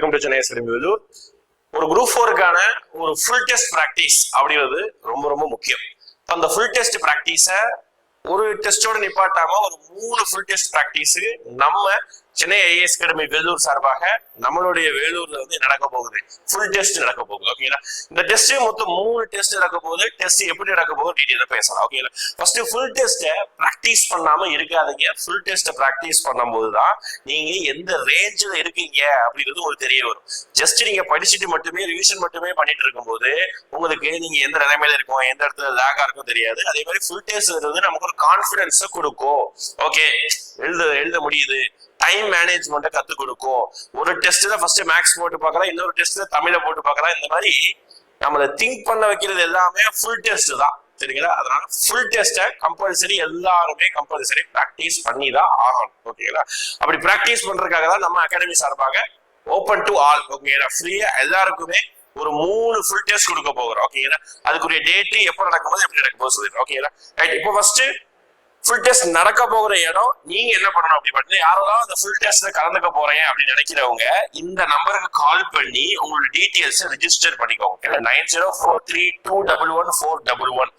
Welcome to Chennai ஒரு group ஃபோருக்கான ஒரு full test practice அப்படிங்கிறது ரொம்ப ரொம்ப முக்கியம். அந்த ஃபுல் டெஸ்ட் ப்ராக்டிஸை ஒரு டெஸ்டோட நிப்பாட்டாம ஒரு மூணு ஃபுல் டெஸ்ட் ப்ராக்டிஸ் நம்ம சென்னை ஐஏஎஸ் அகாடமி வேலூர் சார்பாக நம்மளுடைய வேலூர்ல வந்து நடக்க போகுது? ஃபுல் டெஸ்ட் நடக்க போகுது. ஓகேங்களா இந்த டெஸ்ட் மொத்தம் மூணு டெஸ்ட் நடக்க போகுது. டெஸ்ட் எப்படி நடக்க போகுது டீட்டெயிலா பேசலாம். ஓகேங்களா ஃபர்ஸ்ட் ஃபுல் டெஸ்ட்டை ப்ராக்டிஸ் பண்ணாம இருக்காதீங்க. ஃபுல் டெஸ்ட்டை ப்ராக்டிஸ் பண்ணும்போது தான் நீங்க எந்த ரேஞ்சில் இருக்கீங்க அப்படிங்கிறது உங்களுக்கு தெரிய வரும். ஜஸ்ட் நீங்க படிச்சுட்டு மட்டுமே ரிவிஷன் மட்டுமே பண்ணிட்டு இருக்கும்போது உங்களுக்கு நீங்க எந்த நிலைமையில இருக்கும் எந்த இடத்துல லேகா இருக்கும் தெரியாது. அதே மாதிரி ஃபுல் டெஸ்ட் வந்து நமக்கு ஒரு கான்ஃபிடன்ஸை கொடுக்கும். ஓகே எழுத எழுத முடியுது. டைம் மேனேஜ்மெண்ட்டை கற்றுக் கொடுக்கும். ஒரு டெஸ்ட்ல ஃபர்ஸ்ட் மேக்ஸ் போட்டு பார்க்கலாம் இன்னொரு டெஸ்ட்ல தமிழை போட்டு பார்க்கலாம். இந்த மாதிரி நம்மளை திங்க் பண்ண வைக்கிறது எல்லாமே ஃபுல் டெஸ்ட் தான். சரிங்களா? அதனால ஃபுல் டெஸ்ட்டை கம்பல்சரி எல்லாருமே கம்பல்சரி ப்ராக்டிஸ் பண்ணி தான் ஆகணும். ஓகேங்களா? அப்படி ப்ராக்டிஸ் பண்றதுக்காக தான் நம்ம அகாடமி சார்பாக ஓப்பன் டு ஆல் ஓகேங்களா? ஃப்ரீயா எல்லாருக்குமே ஒரு மூணு ஃபுல் டெஸ்ட் கொடுக்க போகிறோம். ஓகேங்களா? அதுக்குரிய டேட்டு எப்போ நடக்கும்போது எப்படி நடக்கும்போது சொல்லிடுறோம் ஓகேங்களா? ரைட் இப்போ ஃபர்ஸ்ட் ஃபுல் டெஸ்ட் நடக்க போகிற இடம் நீங்க என்ன பண்ணணும் அப்படி பார்த்தீங்கன்னா யாரெல்லாம் அந்த ஃபுல் டெஸ்ட்ல கலந்துக்க போறேன் அப்படின்னு நினைக்கிறவங்க இந்த நம்பருக்கு கால் பண்ணி உங்களோட டீட்டெயில்ஸ் ரிஜிஸ்டர் பண்ணிக்கோங்க. Nine zero four three two double one four double one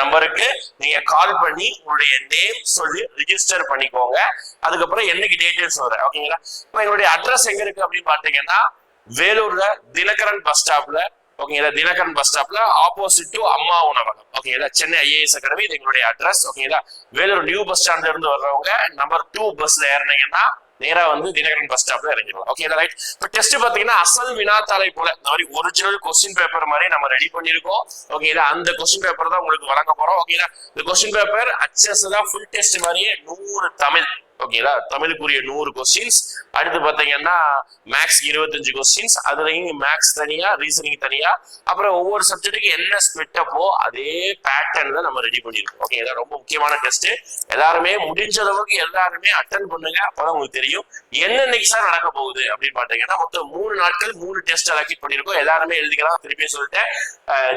நம்பருக்கு நீங்க கால் பண்ணி உங்களுடைய நேம் சொல்லி ரிஜிஸ்டர் பண்ணிக்கோங்க. அதுக்கப்புறம் என்னைக்கு டீட்டெயில்ஸ் வர ஓகேங்களா? இப்போ எங்களுடைய அட்ரஸ் எங்க இருக்கு அப்படின்னு பாத்தீங்கன்னா வேலூர்ல தினகரன் பஸ் ஸ்டாப்ல ஓகேங்களா தினகரன் பஸ் ஸ்டாப்ல ஆப்போசிட் டு அம்மா உணவகம் ஓகேங்களா சென்னை ஐஏஎஸ் அகாடமி இது எங்களுடைய அட்ரஸ் ஓகேங்களா வேலூர் நியூ பஸ் ஸ்டாண்ட்ல இருந்து வர்றவங்க நம்பர் டூ பஸ்ல ஏறினீங்கன்னா நேரா வந்து தினகரன் பஸ் ஸ்டாப்ல இறங்கிடலாம். ஓகே ரைட் இப்போ டெஸ்ட் பாத்தீங்கன்னா அசல் வினாத்தாளை போல இந்த மாதிரி ஒரிஜினல் கொஸ்டின் பேப்பர் மாதிரி நம்ம ரெடி பண்ணிருக்கோம் ஓகேங்களா அந்த கொஸ்டின் பேப்பர் தான் உங்களுக்கு வழங்க போறோம். ஓகேங்களா இந்த கொஸ்டின் பேப்பர் அச்சஸ் தான் ஃபுல் டெஸ்ட் மாதிரியே நூறு தமிழ் ஓகேங்களா? தமிழுக்குரிய நூறு கொஸ்டின்ஸ் அடுத்து பார்த்தீங்கன்னா மேக்ஸ் இருபத்தஞ்சு கொஸ்டின்ஸ் அதுலையும் மேக்ஸ் தனியா ரீசனிங் தனியா. அப்புறம் ஒவ்வொரு சப்ஜெக்ட்டுக்கு என்ன ஸ்பிட் அப்போ அதே பேட்டர்ன் தான் நம்ம ரெடி பண்ணிருக்கோம். ஓகேங்களா? ரொம்ப முக்கியமான டெஸ்ட் எல்லாருமே முடிஞ்ச அளவுக்கு எல்லாருமே அட்டன் பண்ணுங்க. அப்பதான் உங்களுக்கு தெரியும் என்னன்னைக்கு சார் நடக்க போகுது அப்படின்னு பாத்தீங்கன்னா மொத்தம் மூணு நாட்கள் மூணு டெஸ்ட் அலக்கேட் பண்ணிருக்கோம். எல்லாருமே எழுதிக்கலாம். திருப்பி சொல்லிட்டேன்.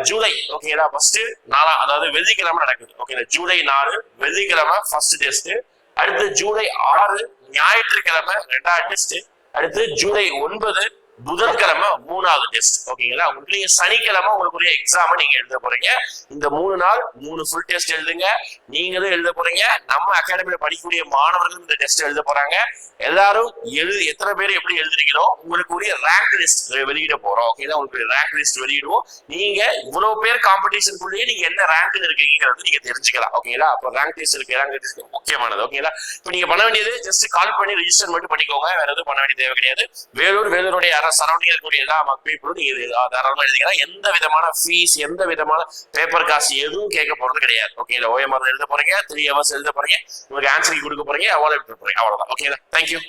ஜூலை ஓகேங்களா? ஃபர்ஸ்ட் நாலாம் அதாவது வெள்ளிக்கிழமை நடக்குது. ஓகேங்களா? ஜூலை நாலு வெள்ளிக்கிழமை ஃபர்ஸ்ட் டெஸ்ட் அடுத்து ஜூலை ஆறு ஞாயிற்றுக்கிழமை ரெண்டாவது டெஸ்ட் அடுத்து ஜூலை ஒன்பது புதன்கிழமை மூணாவது டெஸ்ட் ஓகேங்களா உங்களுக்கு நீங்க சனிக்கிழமை உங்களுக்குரிய எக்ஸாம் நீங்க எழுத போறீங்க. இந்த மூணு நாள் மூணு ஃபுல் டெஸ்ட் எழுதுங்க. நீங்களும் எழுத போறீங்க. நம்ம அகாடமியில படிக்கக்கூடிய மாணவர்களும் இந்த டெஸ்ட் எழுத போறாங்க. எல்லாரும் எழுது எத்தனை பேர் எப்படி எழுதுறீங்களோ உங்களுக்குரிய ரேங்க் லிஸ்ட் வெளியிட போறோம். ஓகேங்களா உங்களுக்கு ரேங்க் லிஸ்ட் வெளியிடுவோம். நீங்க இவ்வளவு பேர் காம்படிஷனுக்குள்ளேயே நீங்க என்ன ரேங்க்ல இருக்கீங்கிறது நீங்க தெரிஞ்சுக்கலாம். ஓகேங்களா அப்ப ரேங்க் லிஸ்ட் இருக்கு. ரேங்க் லிஸ்ட் முக்கியமானது. ஓகேங்களா இப்போ நீங்க பண்ண வேண்டியது ஜஸ்ட் கால் பண்ணி ரெஜிஸ்டர் மட்டும் பண்ணிக்கோங்க. வேற எதுவும் பண்ண வேண்டிய தேவை கிடையாது. வேலூர் வேலூருடைய சரௌண்டிங் இருக்கக்கூடிய எல்லா பீப்புளும் நீங்க தாராளமா எழுதிக்கலாம். எந்த விதமான ஃபீஸ் எந்த விதமான பேப்பர் காசு எதுவும் கேட்க போறது கிடையாது. ஓகேங்களா ஓஎம்ஆர் எழுத போறீங்க த்ரீ ஹவர்ஸ் எழுத போறீங்க உங்களுக்கு ஆன்சர் கொடுக்க போறீங்க அவ்வளோ போறீங்க. அவ்வளவுதான். ஓகேங்களா தேங்க்யூ